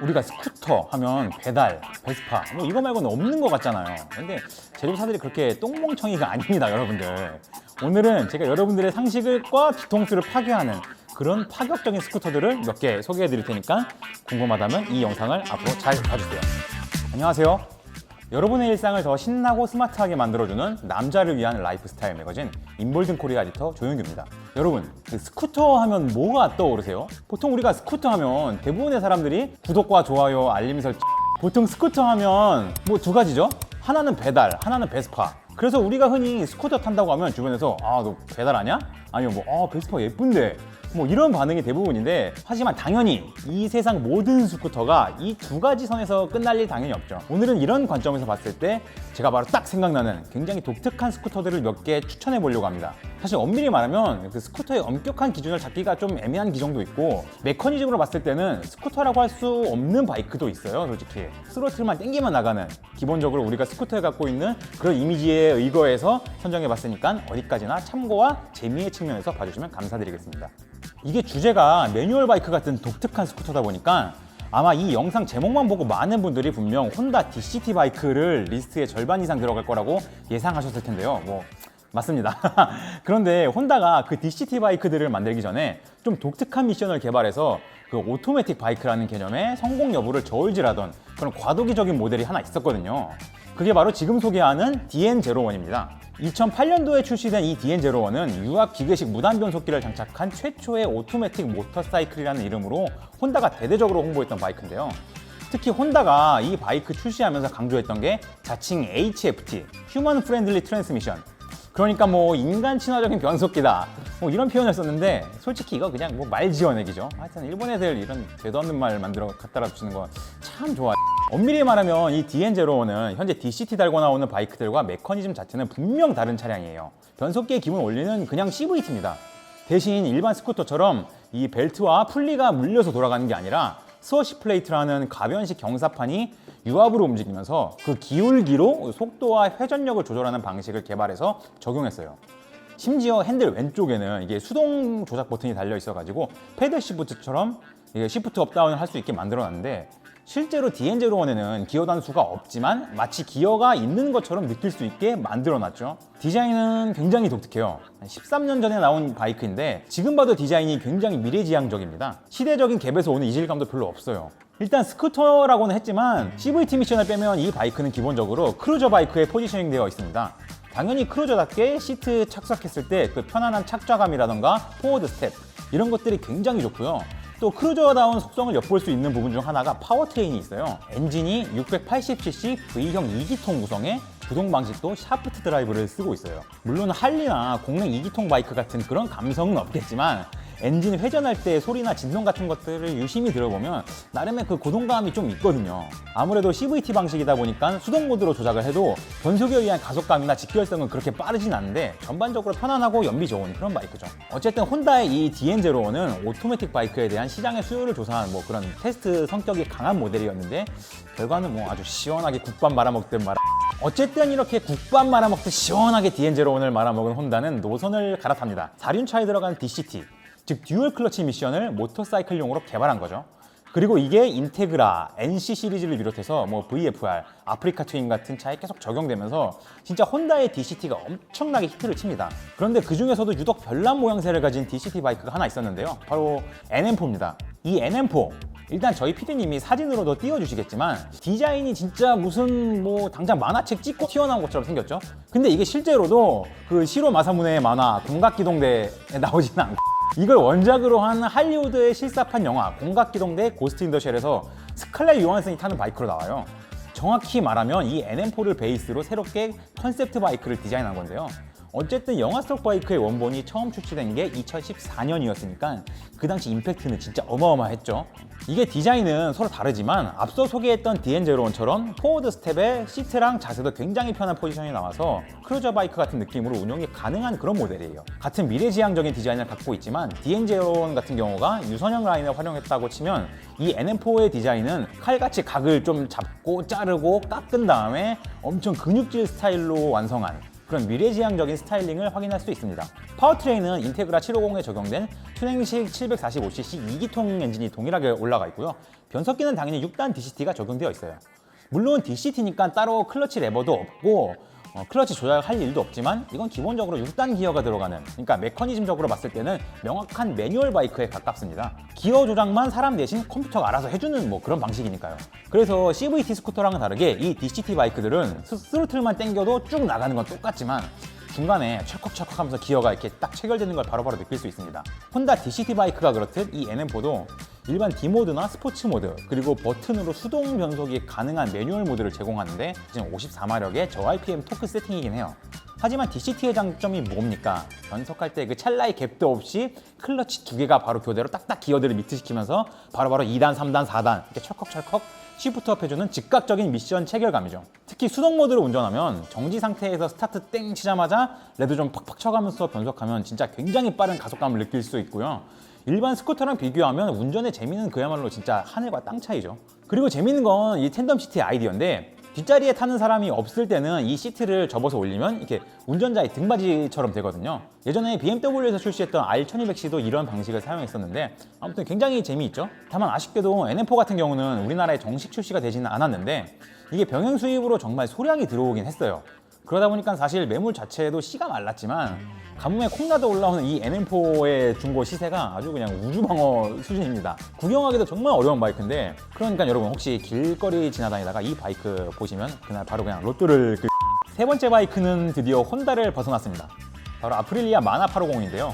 우리가 스쿠터 하면 배달, 베스파 뭐 이거 말고는 없는 것 같잖아요. 근데 제조사들이 그렇게 똥멍청이가 아닙니다, 여러분들. 오늘은 제가 여러분들의 상식과 뒤통수를 파괴하는 그런 파격적인 스쿠터들을 몇 개 소개해 드릴 테니까 궁금하다면 이 영상을 앞으로 잘 봐주세요. 안녕하세요. 여러분의 일상을 더 신나고 스마트하게 만들어주는 남자를 위한 라이프스타일 매거진 인볼든 코리아 에디터 조영규입니다. 여러분, 그 스쿠터 하면 뭐가 떠오르세요? 보통 우리가 스쿠터 하면 대부분의 사람들이 구독과 좋아요, 알림 설정 보통 스쿠터 하면 뭐 두 가지죠. 하나는 배달, 하나는 베스파. 그래서 우리가 흔히 스쿠터 탄다고 하면 주변에서 아, 너 배달하냐? 아니면 뭐, 아, 베스파 예쁜데. 뭐 이런 반응이 대부분인데 하지만 당연히 이 세상 모든 스쿠터가 이 두 가지 선에서 끝날 일 당연히 없죠. 오늘은 이런 관점에서 봤을 때 제가 바로 딱 생각나는 굉장히 독특한 스쿠터들을 몇 개 추천해 보려고 합니다. 사실 엄밀히 말하면 그 스쿠터의 엄격한 기준을 잡기가 좀 애매한 기종도 있고 메커니즘으로 봤을 때는 스쿠터라고 할 수 없는 바이크도 있어요 솔직히. 스로틀만 땡기면 나가는 기본적으로 우리가 스쿠터에 갖고 있는 그런 이미지에 의거해서 선정해 봤으니까 어디까지나 참고와 재미의 측면에서 봐주시면 감사드리겠습니다 이게 주제가 매뉴얼 바이크 같은 독특한 스쿠터다 보니까 아마 이 영상 제목만 보고 많은 분들이 분명 혼다 DCT 바이크를 리스트의 절반 이상 들어갈 거라고 예상하셨을 텐데요. 뭐 맞습니다. 그런데 혼다가 그 DCT 바이크들을 만들기 전에 좀 독특한 미션을 개발해서 그 오토매틱 바이크라는 개념의 성공 여부를 저울질하던 그런 과도기적인 모델이 하나 있었거든요. 그게 바로 지금 소개하는 DN01입니다. 2008년도에 출시된 이 DN01은 유압 기계식 무단 변속기를 장착한 최초의 오토매틱 모터사이클이라는 이름으로 혼다가 대대적으로 홍보했던 바이크인데요. 특히 혼다가 이 바이크 출시하면서 강조했던 게 자칭 HFT, 휴먼 프렌들리 트랜스미션. 그러니까 뭐 인간 친화적인 변속기다. 뭐 이런 표현을 썼는데 솔직히 이거 그냥 뭐 말 지어내기죠. 하여튼 일본 애들 이런 되도 없는 말 만들어 갖다 붙이는 거 참 좋아. 엄밀히 말하면 이 DN01은 현재 DCT 달고 나오는 바이크들과 메커니즘 자체는 분명 다른 차량이에요. 변속기의 기본 원리는 그냥 CVT입니다. 대신 일반 스쿠터처럼 이 벨트와 풀리가 물려서 돌아가는 게 아니라 스워시 플레이트라는 가변식 경사판이 유압으로 움직이면서 그 기울기로 속도와 회전력을 조절하는 방식을 개발해서 적용했어요. 심지어 핸들 왼쪽에는 이게 수동 조작 버튼이 달려 있어 가지고 패드 시프트처럼 이게 시프트 업다운을 할 수 있게 만들어 놨는데 실제로 DN01에는 기어 단수가 없지만 마치 기어가 있는 것처럼 느낄 수 있게 만들어놨죠. 디자인은 굉장히 독특해요. 13년 전에 나온 바이크인데 지금 봐도 디자인이 굉장히 미래지향적입니다. 시대적인 갭에서 오는 이질감도 별로 없어요. 일단 스쿠터라고는 했지만 CVT 미션을 빼면 이 바이크는 기본적으로 크루저 바이크에 포지셔닝 되어 있습니다. 당연히 크루저답게 시트 착석했을 때 그 편안한 착좌감이라던가 포워드 스텝 이런 것들이 굉장히 좋고요. 또 크루저다운 속성을 엿볼 수 있는 부분 중 하나가 파워트레인이 있어요. 엔진이 680cc V형 2기통 구성의 구동 방식도 샤프트 드라이브를 쓰고 있어요. 물론 할리나 공랭 2기통 바이크 같은 그런 감성은 없겠지만 엔진 회전할 때 소리나 진동 같은 것들을 유심히 들어보면 나름의 그 고동감이 좀 있거든요. 아무래도 CVT 방식이다 보니까 수동 모드로 조작을 해도 변속에 의한 가속감이나 직결성은 그렇게 빠르진 않은데 전반적으로 편안하고 연비 좋은 그런 바이크죠. 어쨌든 혼다의 이 DN01은 오토매틱 바이크에 대한 시장의 수요를 조사한 뭐 그런 테스트 성격이 강한 모델이었는데 결과는 뭐 아주 시원하게 국밥 말아먹듯 말아 어쨌든 이렇게 국밥 말아먹듯 시원하게 DN01을 말아먹은 혼다는 노선을 갈아탑니다. 4륜차에 들어간 DCT 즉 듀얼 클러치 미션을 모터사이클용으로 개발한 거죠. 그리고 이게 인테그라, NC 시리즈를 비롯해서 뭐 VFR, 아프리카 트윈 같은 차에 계속 적용되면서 진짜 혼다의 DCT가 엄청나게 히트를 칩니다. 그런데 그 중에서도 유독 별난 모양새를 가진 DCT 바이크가 하나 있었는데요. 바로 NM4입니다. 이 NM4 일단 저희 PD님이 사진으로도 띄워주시겠지만 디자인이 진짜 무슨 뭐 당장 만화책 찍고 튀어나온 것처럼 생겼죠. 근데 이게 실제로도 그 시로 마사무네의 만화 공각기동대에 나오지는 않고 이걸 원작으로 한 할리우드의 실사판 영화 공각기동대 고스트 인더 쉘에서 스칼렛 요한슨이 타는 바이크로 나와요. 정확히 말하면 이 NM4를 베이스로 새롭게 컨셉트 바이크를 디자인한 건데요. 어쨌든 영화 스톡 바이크의 원본이 처음 출시된 게 2014년이었으니까 그 당시 임팩트는 진짜 어마어마했죠. 이게 디자인은 서로 다르지만 앞서 소개했던 DN01처럼 포워드 스텝에 시트랑 자세도 굉장히 편한 포지션이 나와서 크루저 바이크 같은 느낌으로 운용이 가능한 그런 모델이에요. 같은 미래지향적인 디자인을 갖고 있지만 DN01 같은 경우가 유선형 라인을 활용했다고 치면 이 NM4의 디자인은 칼같이 각을 좀 잡고 자르고 깎은 다음에 엄청 근육질 스타일로 완성한 그런 미래지향적인 스타일링을 확인할 수 있습니다. 파워트레인은 인테그라 750에 적용된 튜닝식 745cc 2기통 엔진이 동일하게 올라가 있고요. 변속기는 당연히 6단 DCT가 적용되어 있어요. 물론 DCT니까 따로 클러치 레버도 없고 어, 클러치 조작할 일도 없지만 이건 기본적으로 6단 기어가 들어가는 그러니까 메커니즘적으로 봤을 때는 명확한 매뉴얼 바이크에 가깝습니다. 기어 조작만 사람 대신 컴퓨터가 알아서 해주는 뭐 그런 방식이니까요. 그래서 CVT 스쿠터랑은 다르게 이 DCT 바이크들은 스- 스로틀만 당겨도 쭉 나가는 건 똑같지만 중간에 철컥철컥 하면서 기어가 이렇게 딱 체결되는 걸 바로바로 느낄 수 있습니다. 혼다 DCT 바이크가 그렇듯 이 NM4도 일반 D 모드나 스포츠 모드 그리고 버튼으로 수동 변속이 가능한 매뉴얼 모드를 제공하는데 지금 54마력의 저RPM 토크 세팅이긴 해요. 하지만 DCT의 장점이 뭡니까? 변속할 때 그 찰나의 갭도 없이 클러치 두 개가 바로 교대로 딱딱 기어들을 미트시키면서 바로바로 2단, 3단, 4단 이렇게 철컥철컥 시프트업 해주는 즉각적인 미션 체결감이죠. 특히 수동 모드로 운전하면 정지 상태에서 스타트 땡 치자마자 레드 좀 팍팍 쳐가면서 변속하면 진짜 굉장히 빠른 가속감을 느낄 수 있고요. 일반 스쿠터랑 비교하면 운전의 재미는 그야말로 진짜 하늘과 땅 차이죠. 그리고 재밌는 건 이 텐덤 시트의 아이디어인데 뒷자리에 타는 사람이 없을 때는 이 시트를 접어서 올리면 이렇게 운전자의 등받이처럼 되거든요. 예전에 BMW에서 출시했던 R1200C도 이런 방식을 사용했었는데 아무튼 굉장히 재미있죠. 다만 아쉽게도 NM4 같은 경우는 우리나라에 정식 출시가 되지는 않았는데 이게 병행 수입으로 정말 소량이 들어오긴 했어요. 그러다 보니까 사실 매물 자체도 씨가 말랐지만 가뭄에 콩나도 올라오는 이 NM4의 중고 시세가 아주 그냥 우주방어 수준입니다. 구경하기도 정말 어려운 바이크인데 그러니까 여러분 혹시 길거리 지나다니다가 이 바이크 보시면 그날 바로 그냥 로또를 그... 세 번째 바이크는 드디어 혼다를 벗어났습니다. 바로 아프릴리아 마나 850인데요.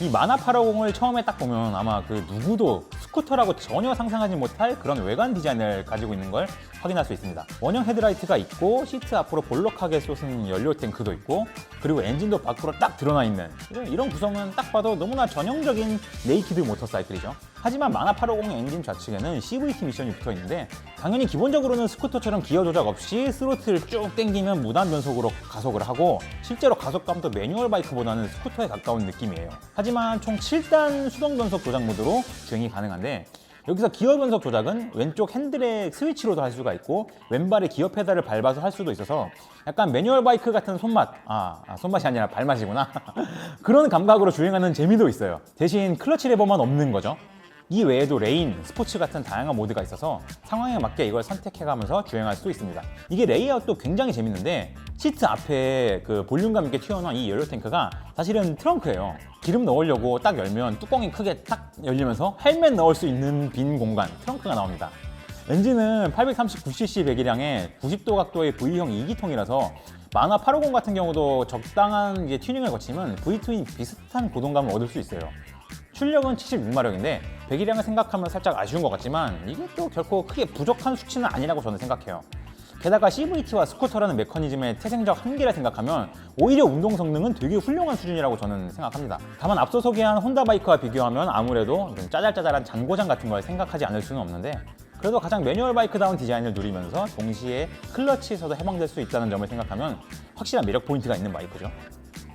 이 마나 850을 처음에 딱 보면 아마 그 누구도 스쿠터라고 전혀 상상하지 못할 그런 외관 디자인을 가지고 있는 걸 확인할 수 있습니다. 원형 헤드라이트가 있고 시트 앞으로 볼록하게 솟은 연료 탱크도 있고 그리고 엔진도 밖으로 딱 드러나 있는 이런, 구성은 딱 봐도 너무나 전형적인 네이키드 모터사이클이죠. 하지만 마나 850 엔진 좌측에는 CVT 미션이 붙어 있는데 당연히 기본적으로는 스쿠터처럼 기어 조작 없이 스로틀 쭉 당기면 무단 변속으로 가속을 하고 실제로 가속감도 매뉴얼 바이크보다는 스쿠터에 가까운 느낌이에요. 하지만 총 7단 수동 변속 조작 모드로 주행이 가능한데 여기서 기어 변속 조작은 왼쪽 핸들의 스위치로도 할 수가 있고 왼발의 기어 페달을 밟아서 할 수도 있어서 약간 매뉴얼 바이크 같은 손맛 아, 아, 손맛이 아니라 발맛이구나. 그런 감각으로 주행하는 재미도 있어요. 대신 클러치 레버만 없는 거죠 이 외에도 레인, 스포츠 같은 다양한 모드가 있어서 상황에 맞게 이걸 선택해가면서 주행할 수 있습니다. 이게 레이아웃도 굉장히 재밌는데 시트 앞에 그 볼륨감 있게 튀어나온 이 연료 탱크가 사실은 트렁크예요. 기름 넣으려고 딱 열면 뚜껑이 크게 딱 열리면서 헬멧 넣을 수 있는 빈 공간 트렁크가 나옵니다. 엔진은 839cc 배기량에 90도 각도의 V형 2기통이라서 마나 850 같은 경우도 적당한 이제 튜닝을 거치면 V2인 비슷한 고동감을 얻을 수 있어요. 출력은 76마력인데 배기량을 생각하면 살짝 아쉬운 것 같지만 이게 또 결코 크게 부족한 수치는 아니라고 저는 생각해요. 게다가 CVT와 스쿠터라는 메커니즘의 태생적 한계를 생각하면 오히려 운동 성능은 되게 훌륭한 수준이라고 저는 생각합니다. 다만 앞서 소개한 혼다 바이크와 비교하면 아무래도 좀 짜잘짜잘한 잔고장 같은 걸 생각하지 않을 수는 없는데 그래도 가장 매뉴얼 바이크다운 디자인을 누리면서 동시에 클러치에서도 해방될 수 있다는 점을 생각하면 확실한 매력 포인트가 있는 바이크죠.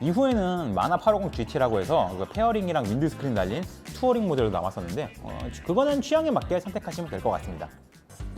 이후에는 마나 850 GT라고 해서 그 페어링이랑 윈드스크린 달린 투어링 모델로 나왔었는데 어, 그거는 취향에 맞게 선택하시면 될 것 같습니다.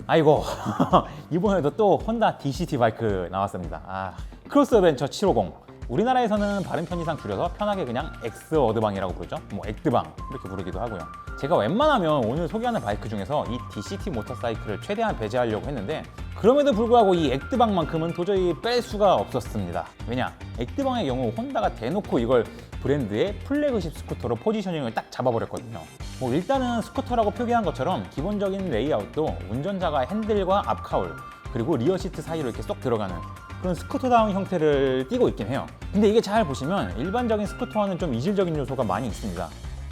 아이고 이번에도 또 혼다 DCT 바이크 나왔습니다. 아, 크로스 어벤처 750. 우리나라에서는 발음 편의상 줄여서 편하게 그냥 엑스 어드방이라고 부르죠. 뭐 엑드방 이렇게 부르기도 하고요. 제가 웬만하면 오늘 소개하는 바이크 중에서 이 DCT 모터사이클을 최대한 배제하려고 했는데 그럼에도 불구하고 이 엑드방만큼은 도저히 뺄 수가 없었습니다. 왜냐? 엑드방의 경우 혼다가 대놓고 이걸 브랜드의 플래그십 스쿠터로 포지셔닝을 딱 잡아버렸거든요. 뭐 일단은 스쿠터라고 표기한 것처럼 기본적인 레이아웃도 운전자가 핸들과 앞카울 그리고 리어 시트 사이로 이렇게 쏙 들어가는 그런 스쿠터다운 형태를 띠고 있긴 해요. 근데 이게 잘 보시면 일반적인 스쿠터와는 좀 이질적인 요소가 많이 있습니다.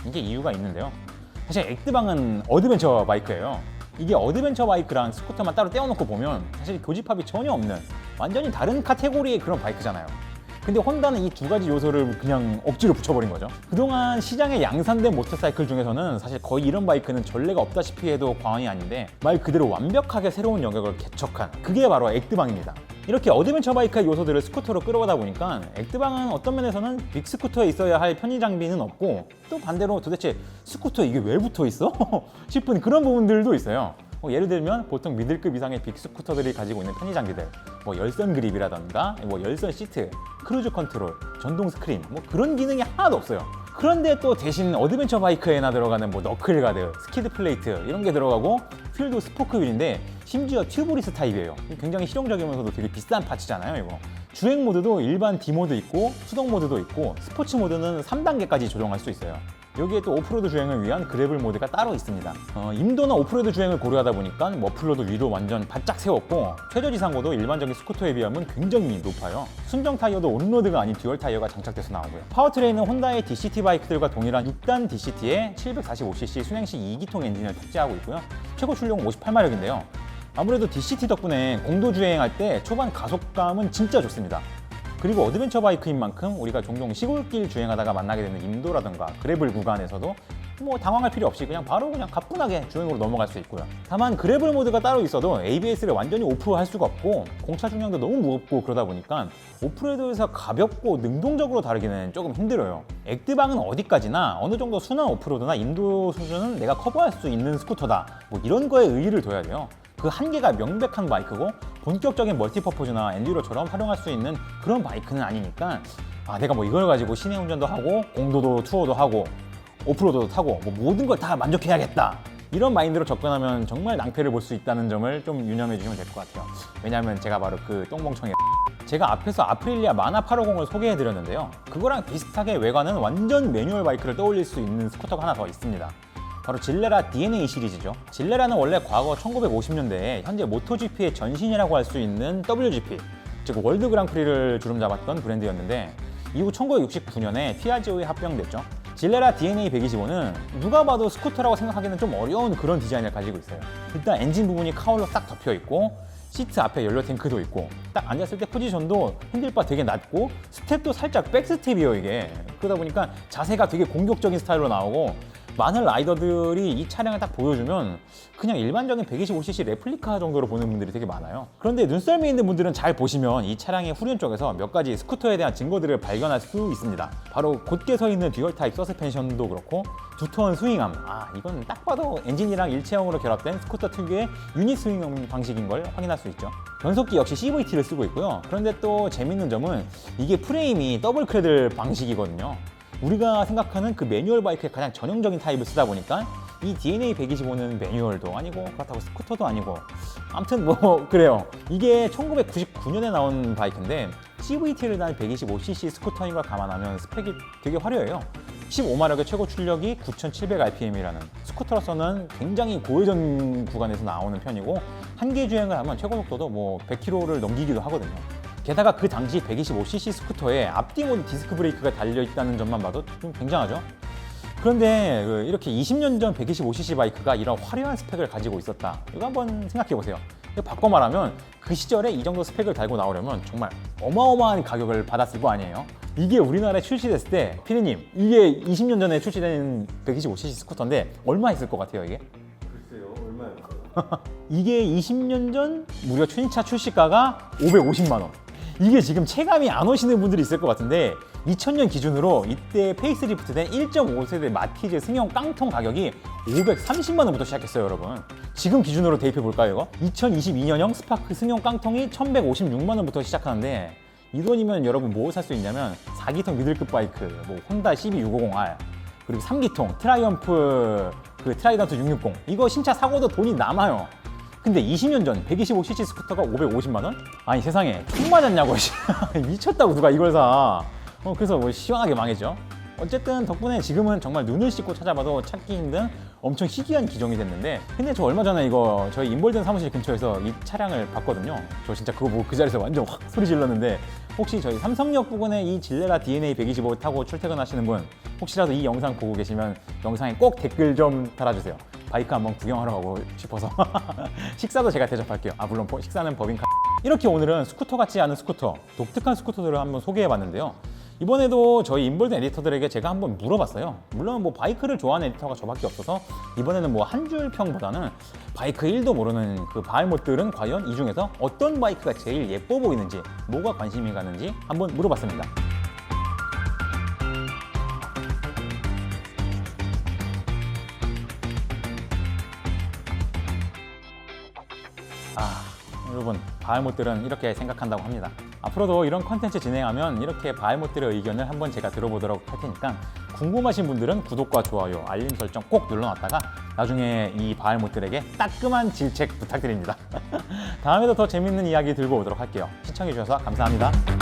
이게 이유가 있는데요. 사실 엑드방은 어드벤처 바이크예요. 이게 어드벤처 바이크랑 스쿠터만 따로 떼어놓고 보면 사실 교집합이 전혀 없는 완전히 다른 카테고리의 그런 바이크잖아요. 근데 혼다는 이 두 가지 요소를 그냥 억지로 붙여버린 거죠. 그동안 시장에 양산된 모터사이클 중에서는 사실 거의 이런 바이크는 전례가 없다시피 해도 과언이 아닌데 말 그대로 완벽하게 새로운 영역을 개척한 그게 바로 엑드방입니다. 이렇게 어드벤처 바이크의 요소들을 스쿠터로 끌어오다 보니까 엑드방은 어떤 면에서는 빅스쿠터에 있어야 할 편의 장비는 없고 또 반대로 도대체 스쿠터에 이게 왜 붙어 있어? 싶은 그런 부분들도 있어요. 뭐 예를 들면 보통 미들급 이상의 빅스쿠터들이 가지고 있는 편의 장비들 뭐 열선 그립이라던가 뭐 열선 시트, 크루즈 컨트롤, 전동 스크린 뭐 그런 기능이 하나도 없어요. 그런데 또 대신 어드벤처 바이크에나 들어가는 뭐 너클 가드, 스키드 플레이트 이런 게 들어가고 휠도 스포크 휠인데 심지어 튜브리스 타입이에요. 굉장히 실용적이면서도 되게 비싼 파츠잖아요, 이거. 주행 모드도 일반 D 모드 있고 수동 모드도 있고 스포츠 모드는 3단계까지 조정할 수 있어요. 여기에 또 오프로드 주행을 위한 그래블 모드가 따로 있습니다. 어, 임도나 오프로드 주행을 고려하다 보니까 머플러도 위로 완전 바짝 세웠고 최저 지상고도 일반적인 스쿠터에 비하면 굉장히 높아요. 순정 타이어도 온로드가 아닌 듀얼 타이어가 장착돼서 나오고요. 파워트레인은 혼다의 DCT 바이크들과 동일한 6단 DCT에 745cc 순행식 2기통 엔진을 탑재하고 있고요. 최고 출력은 58마력인데요. 아무래도 DCT 덕분에 공도 주행할 때 초반 가속감은 진짜 좋습니다. 그리고 어드벤처 바이크인 만큼 우리가 종종 시골길 주행하다가 만나게 되는 임도라든가 그래블 구간에서도 뭐 당황할 필요 없이 그냥 바로 그냥 가뿐하게 주행으로 넘어갈 수 있고요. 다만 그래블 모드가 따로 있어도 ABS를 완전히 오프할 수가 없고 공차 중량도 너무 무겁고 그러다 보니까 오프로드에서 가볍고 능동적으로 다루기는 조금 힘들어요. 액드방은 어디까지나 어느 정도 순한 오프로드나 인도 수준은 내가 커버할 수 있는 스쿠터다. 뭐 이런 거에 의의를 둬야 돼요. 그 한계가 명백한 바이크고 본격적인 멀티퍼포즈나 엔듀로처럼 활용할 수 있는 그런 바이크는 아니니까 아 내가 뭐 이걸 가지고 시내 운전도 하고 공도도 투어도 하고 오프로드도 타고 뭐 모든 걸 다 만족해야겠다. 이런 마인드로 접근하면 정말 낭패를 볼 수 있다는 점을 좀 유념해 주시면 될 것 같아요. 왜냐하면 제가 바로 그 똥멍청이 제가 앞에서 아프릴리아 마나 850을 소개해 드렸는데요. 그거랑 비슷하게 외관은 완전 매뉴얼 바이크를 떠올릴 수 있는 스쿠터가 하나 더 있습니다 바로 질레라 DNA 시리즈죠. 질레라는 원래 과거 1950년대에 현재 모토GP의 전신이라고 할 수 있는 WGP, 즉 월드 그랑프리를 주름 잡았던 브랜드였는데 이후 1969년에 피아지오에 합병됐죠. 질레라 DNA 125는 누가 봐도 스쿠터라고 생각하기는 좀 어려운 그런 디자인을 가지고 있어요. 일단 엔진 부분이 카울로 딱 덮여 있고 시트 앞에 연료 탱크도 있고 딱 앉았을 때 포지션도 핸들바 되게 낮고 스텝도 살짝 백스텝이에요 이게 그러다 보니까 자세가 되게 공격적인 스타일로 나오고 많은 라이더들이 이 차량을 딱 보여주면 그냥 일반적인 125cc 레플리카 정도로 보는 분들이 되게 많아요. 그런데 눈썰미 있는 분들은 잘 보시면 이 차량의 후륜 쪽에서 몇 가지 스쿠터에 대한 증거들을 발견할 수 있습니다. 바로 곧게 서 있는 듀얼 타입 서스펜션도 그렇고 두터운 스윙함. 아 이건 딱 봐도 엔진이랑 일체형으로 결합된 스쿠터 특유의 유닛 스윙 방식인 걸 확인할 수 있죠. 변속기 역시 CVT를 쓰고 있고요. 그런데 또 재밌는 점은 이게 프레임이 더블 크레들 방식이거든요. 우리가 생각하는 그 매뉴얼 바이크의 가장 전형적인 타입을 쓰다 보니까 이 DNA 125는 매뉴얼도 아니고 그렇다고 스쿠터도 아니고 아무튼 뭐 그래요. 이게 1999년에 나온 바이크인데 CVT를 단 125cc 스쿠터인 걸 감안하면 스펙이 되게 화려해요. 15마력의 최고 출력이 9,700rpm이라는 스쿠터로서는 굉장히 고회전 구간에서 나오는 편이고 한계 주행을 하면 최고 속도도 뭐 100km를 넘기기도 하거든요 게다가 그 당시 125cc 스쿠터에 앞뒤 모드 디스크 브레이크가 달려 있다는 점만 봐도 좀 굉장하죠. 그런데 그 이렇게 20년 전 125cc 바이크가 이런 화려한 스펙을 가지고 있었다. 이거 한번 생각해 보세요. 바꿔 말하면 그 시절에 이 정도 스펙을 달고 나오려면 정말 어마어마한 가격을 받았을 거 아니에요. 이게 우리나라에 출시됐을 때 피디님 이게 20년 전에 출시된 125cc 스쿠터인데 얼마 있을 것 같아요 이게? 글쎄요, 얼마였어요? 이게 20년 전 무려 최신차 출시가가 550만 원. 이게 지금 체감이 안 오시는 분들이 있을 것 같은데 2000년 기준으로 이때 페이스리프트된 1.5세대 마티즈 승용 깡통 가격이 530만 원부터 시작했어요, 여러분. 지금 기준으로 대입해 볼까요, 이거? 2022년형 스파크 승용 깡통이 1,156만 원부터 시작하는데 이 돈이면 여러분 뭐 살 수 있냐면 4기통 미들급 바이크, 뭐 혼다 CB650R 그리고 3기통 트라이언프 그 트라이던트 660 이거 신차 사고도 돈이 남아요. 근데 20년 전 125cc 스쿠터가 550만 원? 아니 세상에 총 맞았냐고 씨. 미쳤다고 누가 이걸 사? 어 그래서 뭐 시원하게 망했죠. 어쨌든 덕분에 지금은 정말 눈을 씻고 찾아봐도 찾기 힘든 엄청 희귀한 기종이 됐는데 근데 저 얼마 전에 이거 저희 인볼든 사무실 근처에서 이 차량을 봤거든요 저 진짜 그거 보고 그 자리에서 완전 확 소리 질렀는데 혹시 저희 삼성역 부근에 이 질레라 DNA 125 타고 출퇴근하시는 분 혹시라도 이 영상 보고 계시면 영상에 꼭 댓글 좀 달아주세요 바이크 한번 구경하러 가고 싶어서 식사도 제가 대접할게요. 아 물론 버- 식사는 법인카 이렇게 오늘은 스쿠터 같지 않은 스쿠터 독특한 스쿠터들을 한번 소개해 봤는데요. 이번에도 저희 인볼드 에디터들에게 제가 한번 물어봤어요. 물론 뭐 바이크를 좋아하는 에디터가 저밖에 없어서 이번에는 뭐 한 줄 평보다는 바이크 1도 모르는 그 바알못들은 과연 이 중에서 어떤 바이크가 제일 예뻐 보이는지 뭐가 관심이 가는지 한번 물어봤습니다 아, 여러분 바알못들은 이렇게 생각한다고 합니다. 앞으로도 이런 컨텐츠 진행하면 이렇게 바알못들의 의견을 한번 제가 들어보도록 할 테니까 궁금하신 분들은 구독과 좋아요, 알림 설정 꼭 눌러놨다가 나중에 이 바알못들에게 따끔한 질책 부탁드립니다. 다음에도 더 재밌는 이야기 들고 오도록 할게요. 시청해주셔서 감사합니다.